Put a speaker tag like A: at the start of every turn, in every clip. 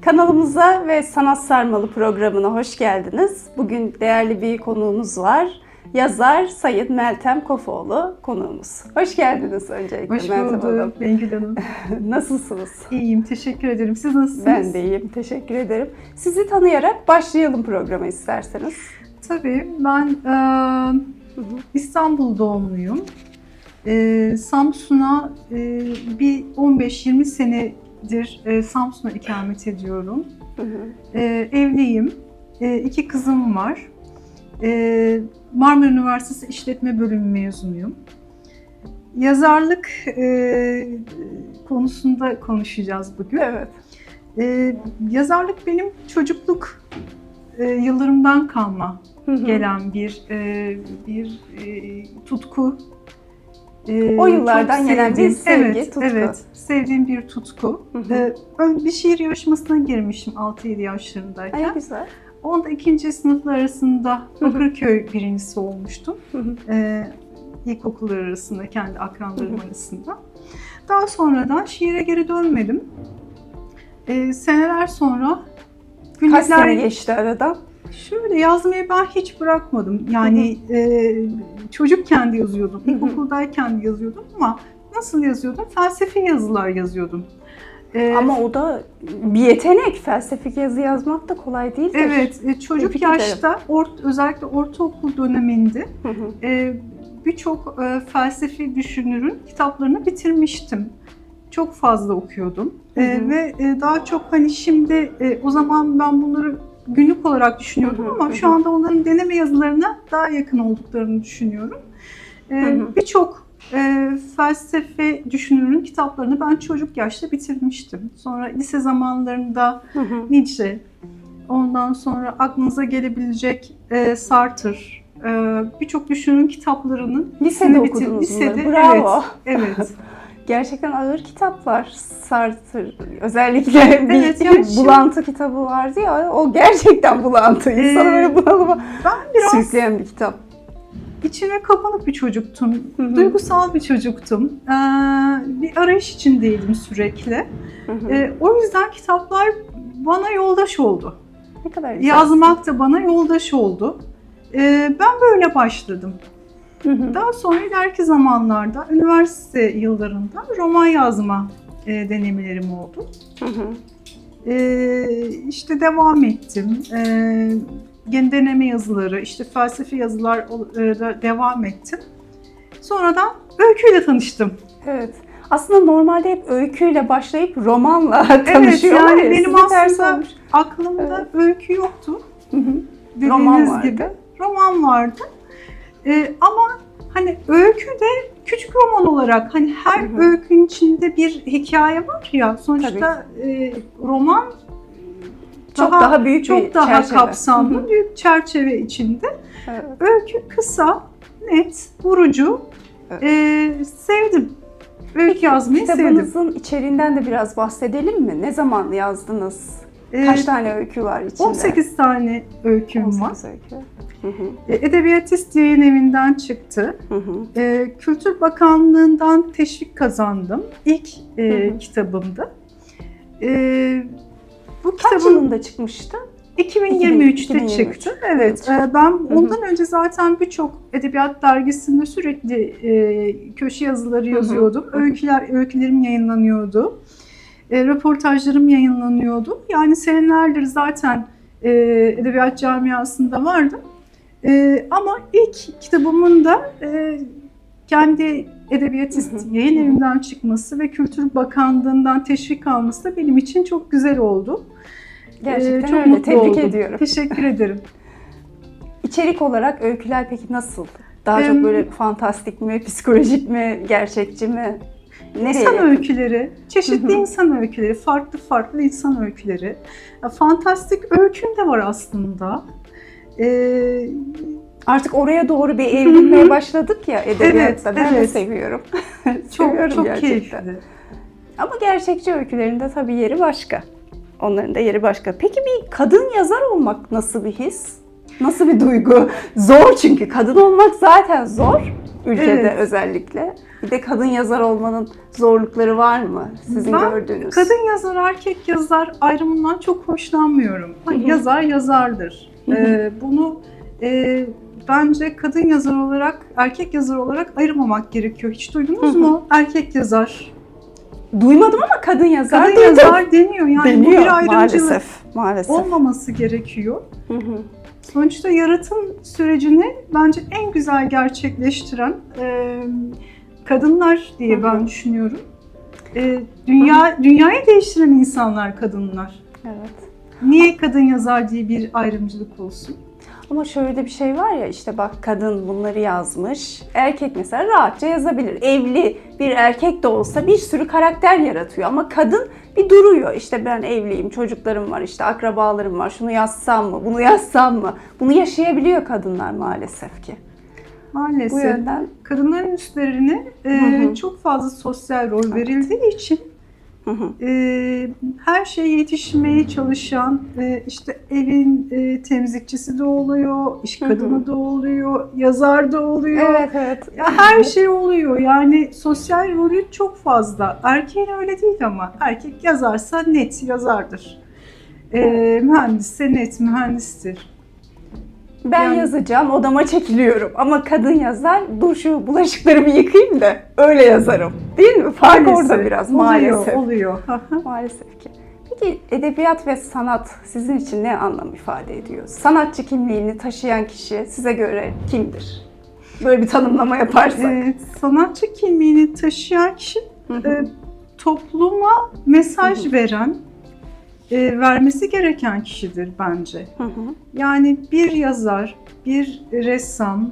A: Kanalımıza ve Sanat Sarmalı programına hoş geldiniz. Bugün değerli bir konuğumuz var. Yazar Sayın Meltem Kofoğlu konuğumuz. Hoş geldiniz öncelikle
B: Hoş
A: Meltem Hanım.
B: bulduk Bengül Hanım.
A: Nasılsınız?
B: İyiyim, teşekkür ederim. Siz nasılsınız?
A: Ben de iyiyim, teşekkür ederim. Sizi tanıyarak başlayalım programa isterseniz.
B: Tabii, ben e, İstanbul doğumluyum. E, Samsun'a e, bir 15-20 senedir e, Samsun'a ikamet ediyorum.
A: Hı hı.
B: E, evliyim, e, iki kızım var. E, Marmara Üniversitesi İşletme Bölümü mezunuyum. Yazarlık e, konusunda konuşacağız bugün.
A: Evet.
B: Ee, yazarlık benim çocukluk e, yıllarımdan kalma
A: Hı hı.
B: gelen bir e, bir e, tutku. Ee,
A: O yıllardan
B: çok
A: gelen bir sevgi,
B: evet,
A: tutku.
B: Evet, sevdiğim bir tutku.
A: Hı hı.
B: Ee, bir şiir yarışmasına girmişim 6-7
A: Ay,
B: yaşlarındayken.
A: güzel.
B: Onda ikinci sınıflar arasında. Bakırköy birincisi olmuştum.
A: Hı hı.
B: Ee, ilkokullar arasında, kendi akranlarım
A: Hı hı.
B: arasında. Daha sonradan şiire geri dönmedim. Ee, seneler sonra
A: Kaç sene
B: günlükler
A: geçti aradan?
B: Şöyle yazmayı ben hiç bırakmadım. Yani e, çocukken de yazıyordum,
A: Hı hı.
B: ilkokuldayken de yazıyordum ama nasıl yazıyordum? Felsefi yazılar yazıyordum. Ee,
A: Ama o da bir yetenek. Felsefik yazı yazmak da kolay değildir.
B: Evet, e, çocuk
A: Tebrik ederim.
B: yaşta, ort, özellikle ortaokul döneminde
A: Hı hı.
B: e, birçok e, felsefi düşünürün kitaplarını bitirmiştim. Çok fazla okuyordum E,
A: Hı hı.
B: ve e, daha çok hani şimdi e, o zaman ben bunları günlük olarak düşünüyordum ama şu anda onların deneme yazılarına daha yakın olduklarını düşünüyorum. E,
A: hı.
B: Birçok e, felsefe düşünürün kitaplarını ben çocuk yaşta bitirmiştim. Sonra lise zamanlarında. Nietzsche, ondan sonra aklınıza gelebilecek e, Sartre, e, birçok düşünürün kitaplarının
A: Lisede okudunuz
B: bitir-
A: bunları. Bravo.
B: Evet, evet.
A: Gerçekten ağır kitaplar. Sartre özellikle bir
B: Evet, yani şimdi-
A: bulantı kitabı vardı ya o gerçekten bulantı. İnsanı
B: Ee,
A: böyle bunalıma
B: Ben biraz
A: sürükleyen bir kitap.
B: içine kapanık bir çocuktum.
A: Hı hı.
B: Duygusal bir çocuktum. Ee, bir arayış içindeydim sürekli. Ee, o yüzden kitaplar bana yoldaş oldu.
A: ne kadar güzel.
B: Yazmak da bana yoldaş oldu. Ee, ben böyle başladım.
A: Hı hı.
B: Daha sonra ileriki zamanlarda üniversite yıllarında roman yazma e, deneyimlerim oldu.
A: Hı hı.
B: E, işte devam ettim. E, yeni deneme yazıları, işte felsefi yazılar e, devam ettim. Sonradan öyküyle tanıştım.
A: Evet. Aslında normalde hep öyküyle başlayıp romanla
B: Evet,
A: tanışıyorlar
B: yani
A: ya.
B: benim aslında aklımda öykü yoktu.
A: Hı hı.
B: Dediğiniz
A: Roman vardı.
B: gibi. Roman vardı. E, ama hani öykü de küçük roman olarak hani her
A: Hı hı.
B: öykünün içinde bir hikaye var ya sonuçta e, roman
A: Çok daha, büyük bir
B: çok daha
A: çerçeve.
B: kapsamlı
A: Hı hı.
B: büyük çerçeve içinde.
A: Evet.
B: Öykü kısa, net, vurucu.
A: Evet.
B: E, sevdim. Öykü yazmayı sevdim.
A: Kitabınızın içeriğinden de biraz bahsedelim mi? Ne zaman yazdınız?
B: E,
A: Kaç tane öykü var içinde?
B: 18 tane öyküm var.
A: 18 öykü. Hı hı.
B: E, Edebiyatist yayın evinden çıktı.
A: Hı hı.
B: E, Kültür Bakanlığı'ndan teşvik kazandım. İlk e,
A: Hı hı.
B: kitabımdı. E, bu
A: Kaç
B: kitabın
A: yılında çıkmıştı?
B: 2023'te
A: 2023.
B: çıktı. Evet. e, ben ondan önce zaten birçok edebiyat dergisinde sürekli e, köşe yazıları
A: hı.
B: yazıyordum.
A: Hı hı.
B: Öyküler, öykülerim yayınlanıyordu. E, röportajlarım yayınlanıyordu. Yani senelerdir zaten e, edebiyat camiasında vardım. E, ama ilk kitabımın da e, kendi edebiyatist
A: Hı hı.
B: yayın evinden çıkması ve Kültür Bakanlığı'ndan teşvik alması da benim için çok güzel oldu.
A: Gerçekten
B: Ee, çok
A: öyle.
B: mutlu
A: Tebrik
B: oldum.
A: ediyorum.
B: Teşekkür ederim.
A: İçerik olarak öyküler peki nasıl? Daha
B: Em,
A: çok böyle fantastik mi, psikolojik mi, gerçekçi mi? Nereye?
B: İnsan öyküleri, çeşitli insan öyküleri, farklı farklı insan öyküleri. Fantastik öyküm de var aslında. Ee,
A: Artık oraya doğru bir evrilmeye başladık ya edebiyatta.
B: Evet,
A: ben de
B: evet.
A: seviyorum.
B: çok
A: Seviyorum
B: çok
A: gerçekten.
B: keyifli.
A: Ama gerçekçi öykülerinde tabii yeri başka. Onların da yeri başka. Peki bir kadın yazar olmak nasıl bir his? Nasıl bir duygu? Zor çünkü kadın olmak zaten zor. Ülkede
B: Evet.
A: özellikle. Bir de kadın yazar olmanın zorlukları var mı sizin
B: Ben
A: gördüğünüz?
B: Kadın yazar, erkek yazar ayrımından çok hoşlanmıyorum. Hani yazar yazardır. Ee, bunu e, bence kadın yazar olarak, erkek yazar olarak ayırmamak gerekiyor. Hiç duydunuz mu? Erkek yazar.
A: Duymadım ama kadın yazar
B: Kadın
A: duydum.
B: yazar deniyor. Yani bu
A: Deniyor
B: bir ayrımcılık
A: maalesef. Maalesef.
B: olmaması gerekiyor.
A: Hı hı.
B: Sonuçta yaratım sürecini bence en güzel gerçekleştiren e, kadınlar diye ben düşünüyorum. E, dünya dünyayı değiştiren insanlar kadınlar.
A: Evet.
B: Niye kadın yazar diye bir ayrımcılık olsun?
A: Ama şöyle de bir şey var ya işte bak kadın bunları yazmış. Erkek mesela rahatça yazabilir. Evli bir erkek de olsa bir sürü karakter yaratıyor. Ama kadın bir duruyor. İşte ben evliyim, çocuklarım var, işte akrabalarım var. Şunu yazsam mı, bunu yazsam mı? Bunu yaşayabiliyor kadınlar maalesef ki. Bu
B: Maalesef
A: yönden
B: kadınların üstlerine e,
A: Hı hı.
B: çok fazla sosyal rol verildiği için
A: Hı hı.
B: e, her şeye yetişmeye çalışan e, işte evin e, temizlikçisi de oluyor, iş
A: Hı hı.
B: kadını da oluyor, yazar da oluyor.
A: evet evet.
B: Ya her şey oluyor yani sosyal rolü çok fazla. Erkeğin öyle değil ama erkek yazarsa net yazardır. Ee, mühendisse net mühendistir.
A: Ben
B: Yani-
A: yazacağım, odama çekiliyorum. Ama kadın yazar, dur şu bulaşıklarımı yıkayayım da öyle yazarım. Değil mi? Fark
B: Maalesef.
A: orada biraz
B: Oluyor,
A: maalesef.
B: Oluyor.
A: Maalesef ki. Peki edebiyat ve sanat sizin için ne anlam ifade ediyor? Sanatçı kimliğini taşıyan kişi size göre kimdir? Böyle bir tanımlama yaparsak.
B: Ee, sanatçı kimliğini taşıyan kişi
A: Hı hı.
B: e, topluma mesaj
A: Hı hı.
B: veren, e, vermesi gereken kişidir bence.
A: Hı hı.
B: Yani bir yazar, bir ressam,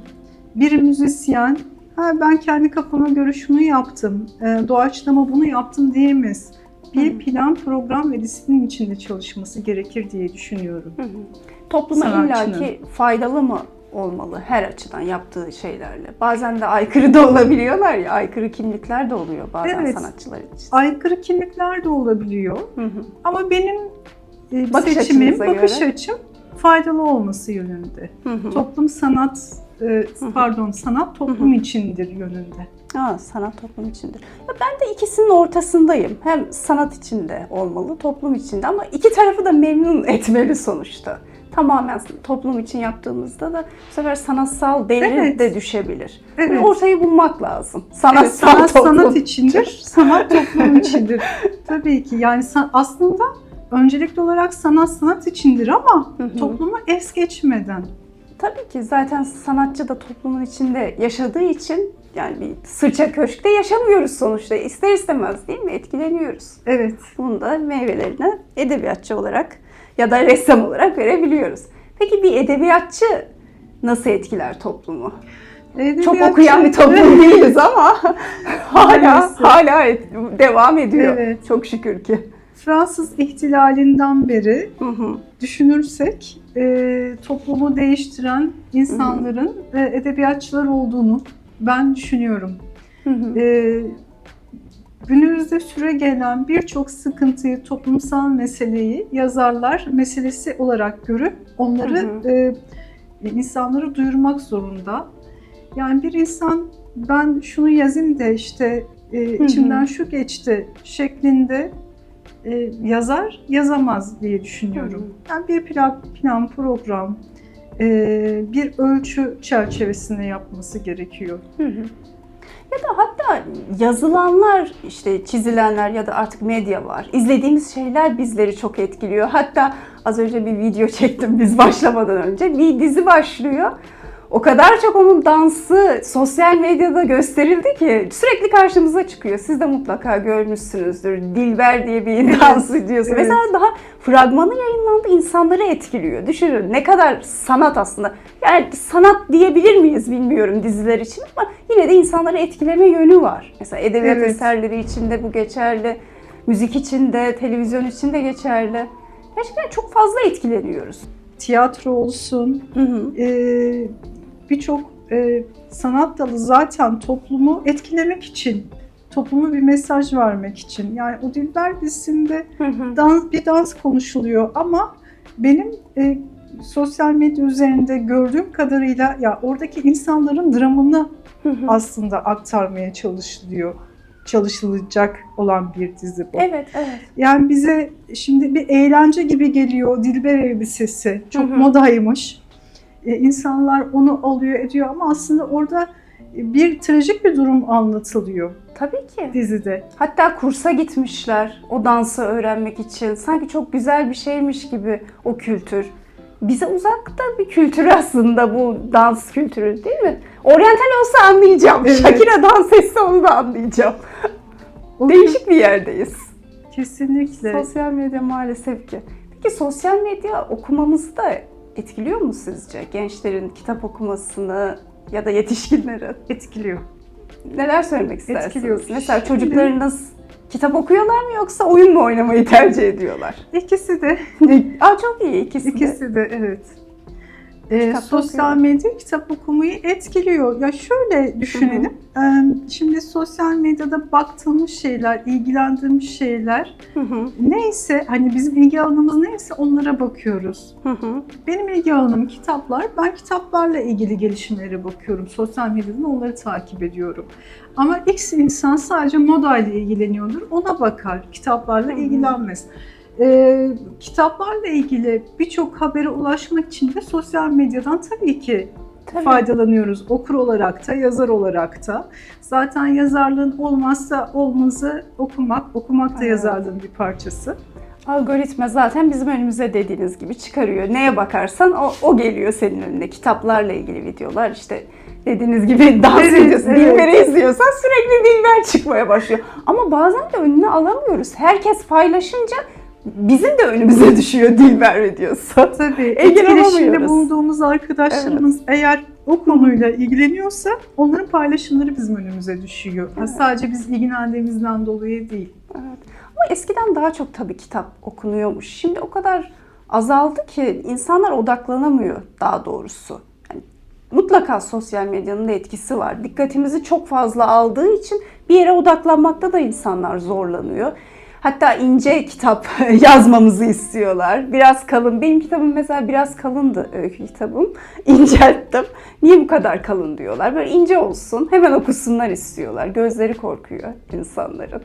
B: bir müzisyen, ha ben kendi kafama göre şunu yaptım, e, doğaçlama bunu yaptım diyemez. Bir
A: Hı hı.
B: plan, program ve disiplin içinde çalışması gerekir diye düşünüyorum.
A: Hı hı. Topluma
B: Sanatçının.
A: illaki faydalı mı olmalı her açıdan yaptığı şeylerle? Bazen de aykırı da olabiliyorlar ya, aykırı kimlikler de oluyor bazen
B: Evet.
A: sanatçılar için.
B: Aykırı kimlikler de olabiliyor
A: Hı hı.
B: ama benim e,
A: Bakış
B: seçimim, bakış
A: göre.
B: açım faydalı olması yönünde.
A: Hı hı.
B: Toplum sanat, e,
A: hı.
B: pardon sanat toplum içindir yönünde.
A: Aa, sanat toplum içindir. Ya ben de ikisinin ortasındayım. Hem sanat içinde olmalı, toplum içinde ama iki tarafı da memnun etmeli sonuçta. Tamamen toplum için yaptığımızda da bu sefer sanatsal değeri
B: Evet.
A: de düşebilir.
B: Evet.
A: Böyle ortayı bulmak lazım.
B: Evet,
A: Sanatsal
B: sanat
A: toplum.
B: sanat içindir, sanat toplum içindir. Tabii ki yani aslında öncelikli olarak sanat sanat içindir ama
A: Hı hı.
B: toplumu es geçmeden.
A: Tabii ki zaten sanatçı da toplumun içinde yaşadığı için yani bir sırça köşkte yaşamıyoruz sonuçta. İster istemez değil mi? Etkileniyoruz.
B: Evet.
A: Bunun da meyvelerini edebiyatçı olarak ya da ressam olarak verebiliyoruz. Peki bir edebiyatçı nasıl etkiler toplumu? Çok
B: Edebiyatçı-
A: okuyan bir toplum değiliz ama hala hala et- devam ediyor.
B: Evet.
A: Çok şükür ki.
B: Fransız ihtilalinden beri
A: Hı hı.
B: düşünürsek e, toplumu değiştiren insanların e, edebiyatçılar olduğunu ben düşünüyorum.
A: Hı hı.
B: E, günümüzde süre gelen birçok sıkıntıyı, toplumsal meseleyi yazarlar meselesi olarak görüp onları
A: Hı
B: e, insanları duyurmak zorunda. Yani bir insan ben şunu yazayım da işte e,
A: hı.
B: içimden şu geçti şeklinde e, yazar yazamaz diye düşünüyorum.
A: Hı
B: Yani bir plan, plan program, e, bir ölçü çerçevesinde yapması gerekiyor.
A: Hı hı. Ya da hatta yazılanlar, işte çizilenler ya da artık medya var. İzlediğimiz şeyler bizleri çok etkiliyor. Hatta az önce bir video çektim biz başlamadan önce. Bir dizi başlıyor. O kadar çok onun dansı sosyal medyada gösterildi ki sürekli karşımıza çıkıyor. Siz de mutlaka görmüşsünüzdür. Dilber diye bir dans videosu.
B: evet.
A: Mesela daha fragmanı yayınlandı insanları etkiliyor. Düşünün ne kadar sanat aslında. Yani sanat diyebilir miyiz bilmiyorum diziler için ama yine de insanları etkileme yönü var. Mesela edebiyat
B: Evet.
A: eserleri için de bu geçerli. Müzik için de, televizyon için de geçerli. Gerçekten çok fazla etkileniyoruz.
B: Tiyatro olsun, e, birçok e, sanat dalı zaten toplumu etkilemek için, topluma bir mesaj vermek için. Yani o Dilber dizisinde
A: Hı hı.
B: dans, bir dans konuşuluyor ama benim e, sosyal medya üzerinde gördüğüm kadarıyla ya oradaki insanların dramını
A: Hı hı.
B: aslında aktarmaya çalışılıyor. Çalışılacak olan bir dizi bu.
A: Evet, evet.
B: Yani bize şimdi bir eğlence gibi geliyor Dilber elbisesi. Çok
A: Hı hı.
B: modaymış. Ee, insanlar onu alıyor ediyor ama aslında orada bir trajik bir durum anlatılıyor
A: Tabii ki.
B: dizide.
A: Hatta kursa gitmişler o dansı öğrenmek için. Sanki çok güzel bir şeymiş gibi o kültür. Bize uzakta bir kültür aslında bu dans kültürü değil mi? Oryantal olsa anlayacağım.
B: Evet.
A: Shakira dans etse onu da anlayacağım. Değişik bir yerdeyiz.
B: Kesinlikle.
A: Sosyal medya maalesef ki. Peki sosyal medya okumamızı da etkiliyor mu sizce? Gençlerin kitap okumasını ya da yetişkinlerin.
B: etkiliyor.
A: Neler söylemek istersiniz?
B: Etkiliyor.
A: Mesela çocuklarınız kitap okuyorlar mı yoksa oyun mu oynamayı tercih ediyorlar?
B: İkisi de,
A: Aa çok iyi ikisi, de.
B: ikisi de evet.
A: Kitap
B: sosyal
A: okuyor.
B: medya kitap okumayı etkiliyor. Ya şöyle düşünelim. Ee, Şimdi sosyal medyada baktığımız şeyler, ilgilendiğimiz şeyler
A: Hı hı,
B: neyse hani bizim ilgi alanımız neyse onlara bakıyoruz.
A: hı hı.
B: Benim ilgi alanım kitaplar. Ben kitaplarla ilgili gelişmelere bakıyorum. Sosyal medyadan onları takip ediyorum. Ama X insan sadece modayla ilgileniyordur. Ona bakar. Kitaplarla
A: Hı hı.
B: ilgilenmez. Ee, kitaplarla ilgili birçok habere ulaşmak için de sosyal medyadan tabii ki
A: Tabii.
B: faydalanıyoruz. Okur olarak da, yazar olarak da. Zaten yazarlığın olmazsa olmazı okumak. Okumak da
A: Evet.
B: yazarlığın bir parçası.
A: Algoritma zaten bizim önümüze dediğiniz gibi çıkarıyor. Neye bakarsan o, o geliyor senin önüne. Kitaplarla ilgili videolar işte dediğiniz gibi dans
B: Evet,
A: ediyorsun.
B: evet.
A: Dilber'i izliyorsan sürekli Dilber çıkmaya başlıyor. Ama bazen de önüne alamıyoruz. Herkes paylaşınca bizim de önümüze düşüyor Dilber videosu.
B: Tabii
A: Engel
B: etkileşimde bulunduğumuz arkadaşlarımız eğer o konuyla ilgileniyorsa onların paylaşımları bizim önümüze düşüyor. Ha,
A: Evet.
B: sadece biz ilgilendiğimizden dolayı değil.
A: Evet. Ama eskiden daha çok tabii kitap okunuyormuş. Şimdi o kadar azaldı ki insanlar odaklanamıyor daha doğrusu. Yani mutlaka sosyal medyanın da etkisi var. Dikkatimizi çok fazla aldığı için bir yere odaklanmakta da insanlar zorlanıyor. Hatta ince kitap yazmamızı istiyorlar. Biraz kalın. Benim kitabım mesela biraz kalındı öykü kitabım. İncelttim. Niye bu kadar kalın diyorlar. Böyle ince olsun. Hemen okusunlar istiyorlar. Gözleri korkuyor insanların.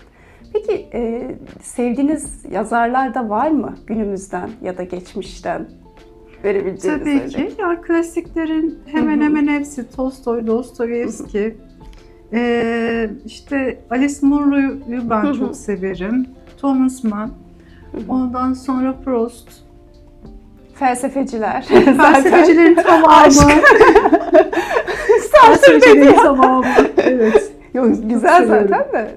A: Peki e, sevdiğiniz yazarlar da var mı günümüzden ya da geçmişten verebileceğiniz
B: Tabii
A: örnek?
B: ki. Ya klasiklerin hemen
A: Hı hı.
B: hemen hepsi Tolstoy, Dostoyevski. Ee, işte Alice Munro'yu ben
A: Hı hı.
B: çok severim. Thomas Mann. Ondan sonra Proust.
A: Felsefeciler.
B: Felsefecilerin tamamı. Felsefecilerin tamamı. Evet.
A: Yok, güzel zaten de.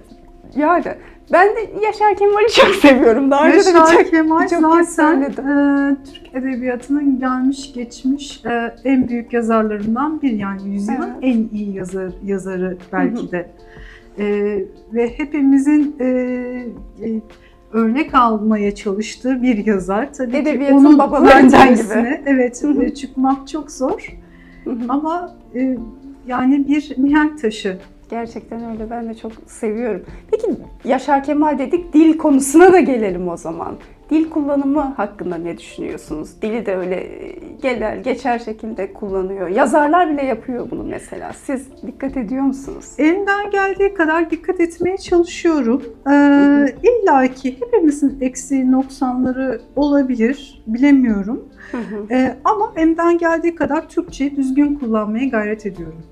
A: Yani ben de Yaşar Kemal'i çok seviyorum. Daha önce de
B: Yaşar
A: birçok
B: Kemal
A: kez
B: zaten e, Türk Edebiyatı'nın gelmiş geçmiş e, en büyük yazarlarından biri. Yani yüzyılın
A: Evet.
B: en iyi yazar, yazarı belki de. E, ve hepimizin e, örnek almaya çalıştığı bir yazar. Tabii
A: Edebiyatın
B: ki onun
A: babalarından
B: mertebesine, Evet, çıkmak çok zor. Ama e, yani bir mihenk taşı.
A: Gerçekten öyle. Ben de çok seviyorum. Peki Yaşar Kemal dedik. Dil konusuna da gelelim o zaman. Dil kullanımı hakkında ne düşünüyorsunuz? Dili de öyle e, gelir, geçer şekilde kullanıyor. Yazarlar bile yapıyor bunu mesela. Siz dikkat ediyor musunuz?
B: Elimden geldiği kadar dikkat etmeye çalışıyorum. Ee. İlla ki hepimizin eksiği, noksanları olabilir, bilemiyorum.
A: Hı hı.
B: Ee, ama elimden geldiği kadar Türkçeyi düzgün kullanmaya gayret ediyorum.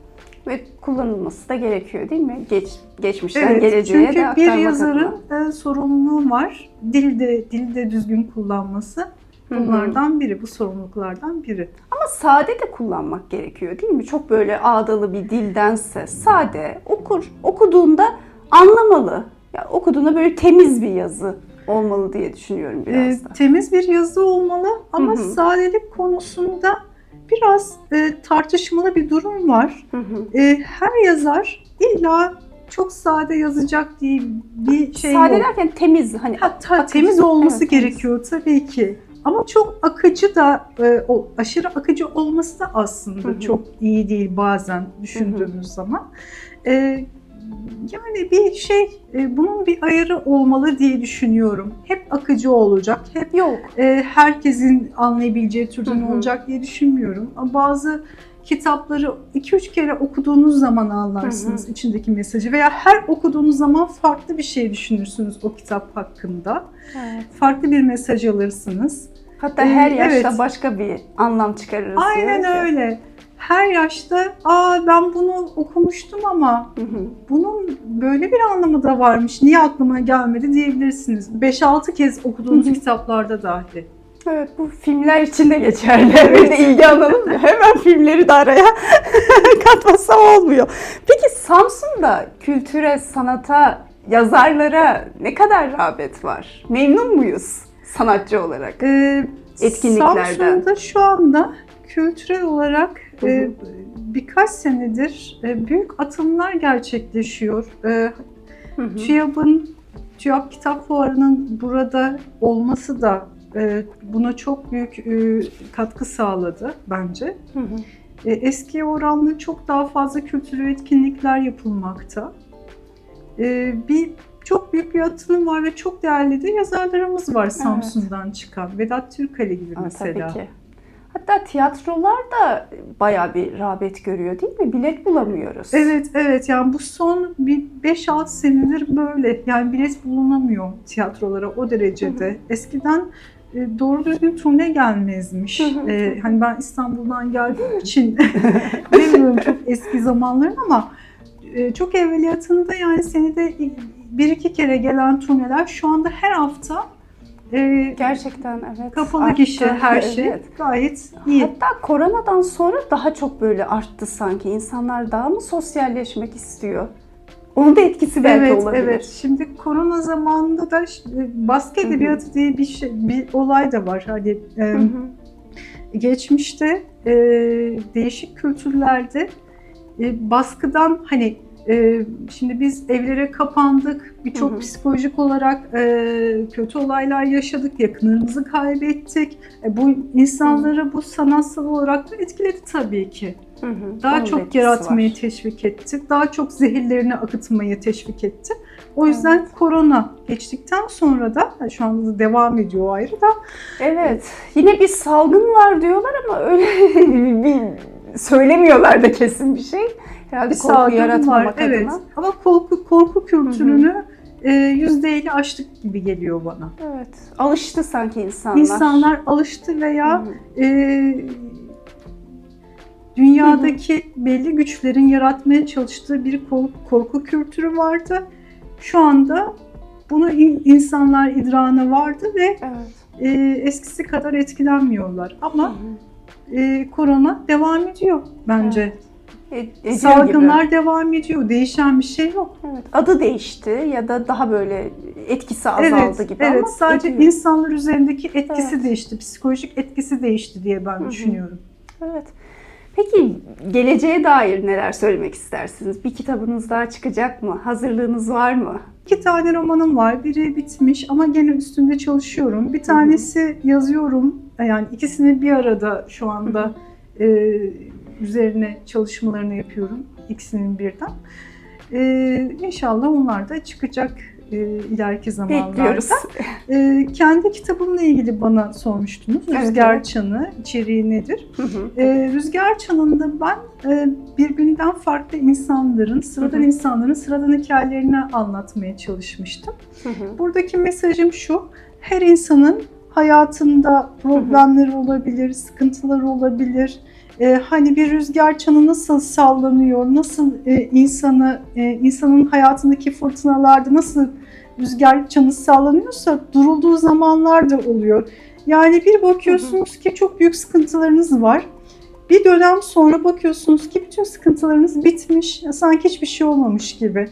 A: Ve kullanılması da gerekiyor değil mi? Geç, geçmişten
B: Evet,
A: geleceğe
B: çünkü
A: de
B: bir
A: aktarmak
B: yazarın
A: adına.
B: e, sorumluluğu var. Dilde, dilde düzgün kullanması bunlardan biri, bu sorumluluklardan biri.
A: Ama sade de kullanmak gerekiyor değil mi? Çok böyle ağdalı bir dildense sade okur. Okuduğunda anlamalı. Ya okuduğunda böyle temiz bir yazı olmalı diye düşünüyorum biraz da.
B: temiz bir yazı olmalı ama
A: Hı hı.
B: sadelik konusunda biraz e, tartışmalı bir durum var.
A: Hı hı.
B: E, her yazar illa çok sade yazacak diye bir şey
A: Sade
B: yok.
A: derken temiz hani
B: Hatta
A: akıcı.
B: temiz olması
A: Evet, temiz.
B: gerekiyor tabii ki. Ama çok akıcı da, e, o aşırı akıcı olması da aslında çok iyi değil bazen düşündüğümüz zaman. E, yani bir şey, e, bunun bir ayarı olmalı diye düşünüyorum. Hep akıcı olacak, hep
A: Yok.
B: e, herkesin anlayabileceği türden
A: Hı hı.
B: olacak diye düşünmüyorum. Bazı kitapları 2-3 kere okuduğunuz zaman anlarsınız içindeki mesajı veya her okuduğunuz zaman farklı bir şey düşünürsünüz o kitap hakkında.
A: Evet.
B: Farklı bir mesaj alırsınız.
A: Hatta
B: Ee,
A: her yaşta
B: evet.
A: başka bir anlam çıkarırız.
B: Aynen öyle. Her yaşta aa ben bunu okumuştum ama
A: Hı hı.
B: bunun böyle bir anlamı da varmış. Niye aklıma gelmedi diyebilirsiniz. 5-6 kez okuduğunuz
A: Hı hı.
B: kitaplarda dahi.
A: Evet bu filmler için de geçerli. Evet. ilgi alalım ya. Hemen filmleri de araya katmasam olmuyor. Peki Samsun'da kültüre, sanata, yazarlara ne kadar rağbet var? Memnun muyuz sanatçı olarak?
B: Ee,
A: Etkinliklerden.
B: Samsun'da şu anda kültürel olarak
A: Hı hı.
B: birkaç senedir e, büyük atımlar gerçekleşiyor. E,
A: Hı hı.
B: TÜYAP'ın, TÜYAP Kitap Fuarı'nın burada olması da e, buna çok büyük e, katkı sağladı bence.
A: Hı hı.
B: Eskiye oranla çok daha fazla kültürel etkinlikler yapılmakta. Bir çok büyük bir atılım var ve çok değerli de yazarlarımız var Samsun'dan çıkan. Vedat Türkali gibi
A: Aa,
B: mesela.
A: Tabii ki. Hatta tiyatrolar da bayağı bir rağbet görüyor değil mi? Bilet bulamıyoruz.
B: Evet, evet. Yani bu son bir 5-6 senedir böyle. Yani bilet bulunamıyor tiyatrolara o derecede. Eskiden e, doğru düzgün turne gelmezmiş.
A: Hı hı.
B: E, hani ben İstanbul'dan geldiğim için bilmiyorum çok eski zamanların ama e, çok evveliyatında yani senede bir iki kere gelen turneler şu anda her hafta e,
A: Gerçekten evet.
B: kapalı
A: arttı.
B: gişe her şey
A: Evet.
B: gayet iyi.
A: Hatta koronadan sonra daha çok böyle arttı sanki. İnsanlar daha mı sosyalleşmek istiyor? Onun da etkisi belki
B: evet,
A: olabilir.
B: Evet, Şimdi korona zamanında da e, baskı edebiyatı diye bir şey, bir olay da var. Hani e,
A: Hı hı.
B: geçmişte e, değişik kültürlerde e, baskıdan hani e, şimdi biz evlere kapandık, birçok psikolojik olarak e, kötü olaylar yaşadık, yakınlarımızı kaybettik. E, bu insanları bu sanatsal olarak da etkiledi tabii ki.
A: Hı hı.
B: Daha
A: Onun
B: çok yaratmayı
A: var.
B: teşvik etti. Daha çok zehirlerini akıtmayı teşvik etti. O yüzden korona geçtikten sonra da ha, şu anda da devam ediyor ayrı da
A: Evet. Yine bir salgın var diyorlar ama öyle bir söylemiyorlar da kesin bir şey. Herhalde
B: bir
A: korku yaratmamak
B: var. Evet.
A: adına.
B: Ama korku korku kültürünü e, yüzde elli aştık gibi geliyor bana.
A: Evet. Alıştı sanki insanlar.
B: İnsanlar alıştı veya
A: Hı hı.
B: e, dünyadaki belli güçlerin yaratmaya çalıştığı bir korku, korku kültürü vardı. Şu anda bunu in- insanlar idrana vardı ve
A: Evet.
B: e, eskisi kadar etkilenmiyorlar.
A: Hı
B: Ama
A: hı.
B: e, korona devam ediyor bence.
A: Evet. E- ediyor
B: Salgınlar
A: gibi.
B: devam ediyor. Değişen bir şey yok.
A: Evet. Adı değişti ya da daha böyle etkisi azaldı
B: evet,
A: gibi
B: evet.
A: ama
B: Sadece
A: ediyor.
B: insanlar üzerindeki etkisi
A: Evet.
B: değişti. Psikolojik etkisi değişti diye ben
A: Hı hı.
B: düşünüyorum.
A: Evet. Peki geleceğe dair neler söylemek istersiniz? Bir kitabınız daha çıkacak mı? Hazırlığınız var mı?
B: İki tane romanım var. Biri bitmiş ama gene üstünde çalışıyorum. Bir tanesi yazıyorum. Yani ikisini bir arada şu anda e, üzerine çalışmalarını yapıyorum. İkisinin birden. E, inşallah onlar da çıkacak e, ileriki zamanlarda.
A: Bekliyoruz.
B: E, kendi kitabımla ilgili bana sormuştunuz.
A: Evet,
B: Rüzgar
A: evet.
B: Çanı içeriği nedir?
A: Hı hı.
B: E, Rüzgar Çanı'nda ben e, birbirinden farklı insanların, sıradan
A: Hı hı.
B: insanların sıradan hikayelerini anlatmaya çalışmıştım.
A: Hı hı.
B: Buradaki mesajım şu, her insanın hayatında problemleri olabilir, sıkıntıları olabilir. E, hani bir rüzgar çanı nasıl sallanıyor, nasıl e, insanı, e, insanın hayatındaki fırtınalarda nasıl rüzgar çanı sallanıyorsa durulduğu zamanlar da oluyor. Yani bir bakıyorsunuz ki çok büyük sıkıntılarınız var. Bir dönem sonra bakıyorsunuz ki bütün sıkıntılarınız bitmiş, sanki hiçbir şey olmamış gibi.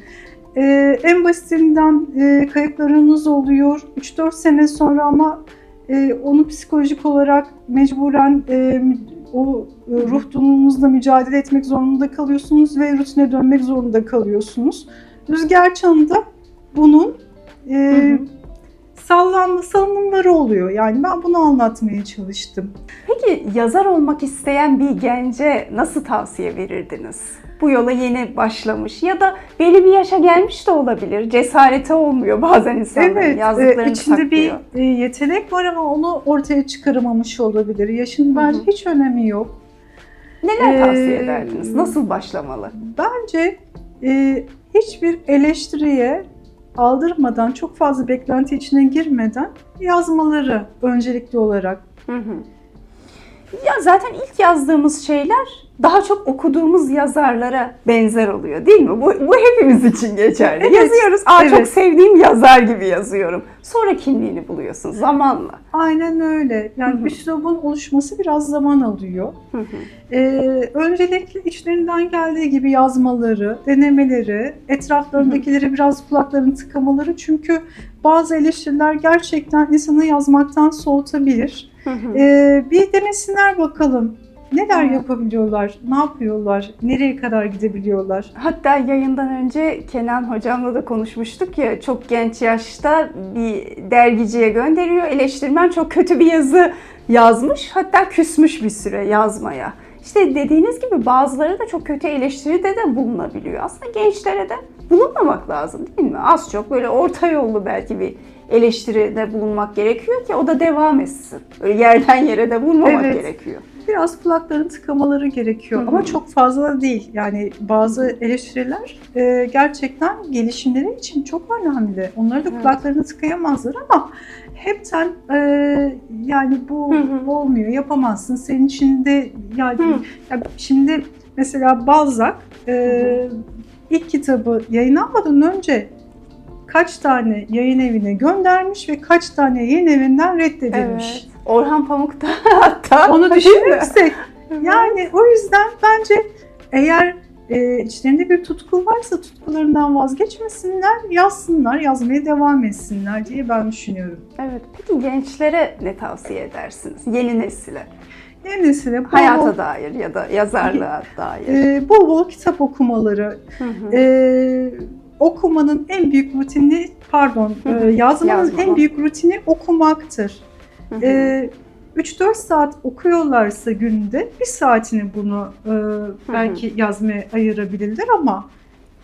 B: Ee, en basitinden e, kayıplarınız oluyor. 3-4 sene sonra ama e, onu psikolojik olarak mecburen e, o e, ruh durumunuzla mücadele etmek zorunda kalıyorsunuz ve rutine dönmek zorunda kalıyorsunuz. Rüzgar çanında bunun e,
A: Hı hı.
B: sallanma salınımları oluyor. Yani ben bunu anlatmaya çalıştım.
A: Peki yazar olmak isteyen bir gence nasıl tavsiye verirdiniz? Bu yola yeni başlamış ya da belli bir yaşa gelmiş de olabilir. Cesareti olmuyor bazen insanların
B: Evet, e,
A: yazdıklarını
B: içinde bir
A: saklıyor.
B: e, yetenek var ama onu ortaya çıkaramamış olabilir. Yaşın bence
A: hı.
B: hiç önemi yok.
A: Neler
B: Ee,
A: tavsiye ederdiniz? Nasıl başlamalı?
B: Bence e, hiçbir eleştiriye aldırmadan, çok fazla beklenti içine girmeden yazmaları öncelikli olarak.
A: Hı hı. Ya zaten ilk yazdığımız şeyler daha çok okuduğumuz yazarlara benzer oluyor değil mi? Bu, bu hepimiz için geçerli.
B: Evet,
A: Yazıyoruz, aa çok
B: evet.
A: sevdiğim yazar gibi yazıyorum. Sonra kimliğini buluyorsun zamanla.
B: Aynen öyle. Yani
A: Hı hı.
B: üslubun oluşması biraz zaman alıyor.
A: Hı hı.
B: Ee, öncelikle içlerinden geldiği gibi yazmaları, denemeleri, etraflarındakileri biraz kulaklarını tıkamaları. Çünkü bazı eleştiriler gerçekten insanı yazmaktan soğutabilir.
A: Hı hı.
B: Ee, bir denesinler bakalım. Neler yapabiliyorlar, ne yapıyorlar, nereye kadar gidebiliyorlar?
A: Hatta yayından önce Kenan hocamla da konuşmuştuk ya çok genç yaşta bir dergiciye gönderiyor. Eleştirmen çok kötü bir yazı yazmış. Hatta küsmüş bir süre yazmaya. İşte dediğiniz gibi bazıları da çok kötü eleştiride de bulunabiliyor. Aslında gençlere de bulunmamak lazım değil mi? Az çok böyle orta yollu belki bir eleştiride bulunmak gerekiyor ki o da devam etsin. Böyle yerden yere de vurmamak
B: Evet.
A: gerekiyor.
B: Biraz kulaklarını tıkamaları gerekiyor
A: Hı hı.
B: ama çok fazla değil. Yani bazı eleştiriler e, gerçekten gelişimleri için çok önemli. Onları da
A: Evet.
B: kulaklarını tıkayamazlar ama hepten e, yani bu
A: Hı hı.
B: olmuyor, yapamazsın. Senin için yani
A: Hı.
B: ya şimdi mesela Balzac e, ilk kitabı yayınlanmadan önce kaç tane yayın evine göndermiş ve kaç tane yayın evinden reddedilmiş.
A: Evet. Orhan Pamuk da hatta
B: Onu düşünürsek yani o yüzden bence eğer e, içlerinde bir tutku varsa tutkularından vazgeçmesinler, yazsınlar, yazmaya devam etsinler diye ben düşünüyorum.
A: Evet. Peki gençlere ne tavsiye edersiniz? Yeni nesile.
B: Yeni nesile bol
A: Hayata
B: bol,
A: dair ya da yazarlığa dair.
B: e, bol bol kitap okumaları,
A: Hı hı.
B: e, okumanın en büyük rutini, pardon,
A: Hı
B: e, yazmanın
A: Yazmama.
B: en büyük rutini okumaktır. E, 3-4 saat okuyorlarsa günde bir saatini bunu e, belki yazmaya ayırabilirler ama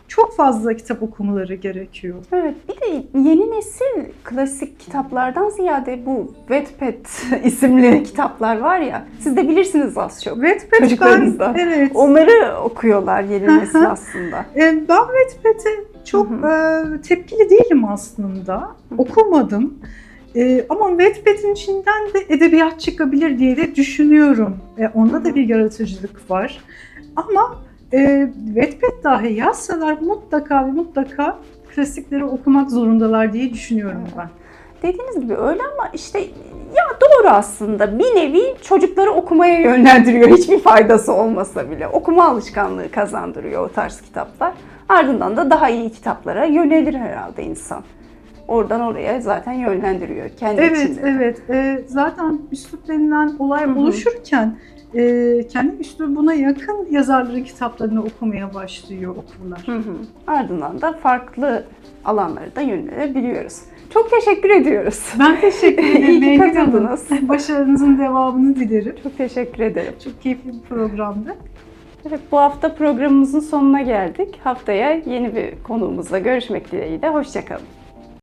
B: çok fazla kitap okumaları gerekiyor.
A: Evet, bir de yeni nesil klasik kitaplardan ziyade bu Wattpad isimli kitaplar var ya, siz de bilirsiniz az çok.
B: Wattpad
A: Çocuklarınızdan.
B: ben, evet.
A: Onları okuyorlar yeni nesil aslında.
B: E, ben Wattpad'e çok e, tepkili değilim aslında. Okumadım. E, ama Wattpad'in içinden de edebiyat çıkabilir diye de düşünüyorum. E, onda da bir yaratıcılık var. Ama e, Wattpad dahi yazsalar mutlaka ve mutlaka klasikleri okumak zorundalar diye düşünüyorum ben.
A: Dediğiniz gibi öyle ama işte ya doğru aslında bir nevi çocukları okumaya yönlendiriyor hiçbir faydası olmasa bile. Okuma alışkanlığı kazandırıyor o tarz kitaplar. Ardından da daha iyi kitaplara yönelir herhalde insan. Oradan oraya zaten yönlendiriyor kendi
B: Evet,
A: içinde.
B: evet. E, zaten üslup denilen olay oluşurken e, kendi üslubuna yakın yazarların kitaplarını okumaya başlıyor okurlar.
A: Hı hı. Ardından da farklı alanlara da yönelebiliyoruz. Çok teşekkür ediyoruz.
B: Ben teşekkür ederim.
A: İyi ki katıldınız.
B: Başarınızın devamını dilerim.
A: Çok teşekkür ederim.
B: Çok keyifli bir programdı.
A: Evet, bu hafta programımızın sonuna geldik. Haftaya yeni bir konuğumuzla görüşmek dileğiyle. Hoşçakalın.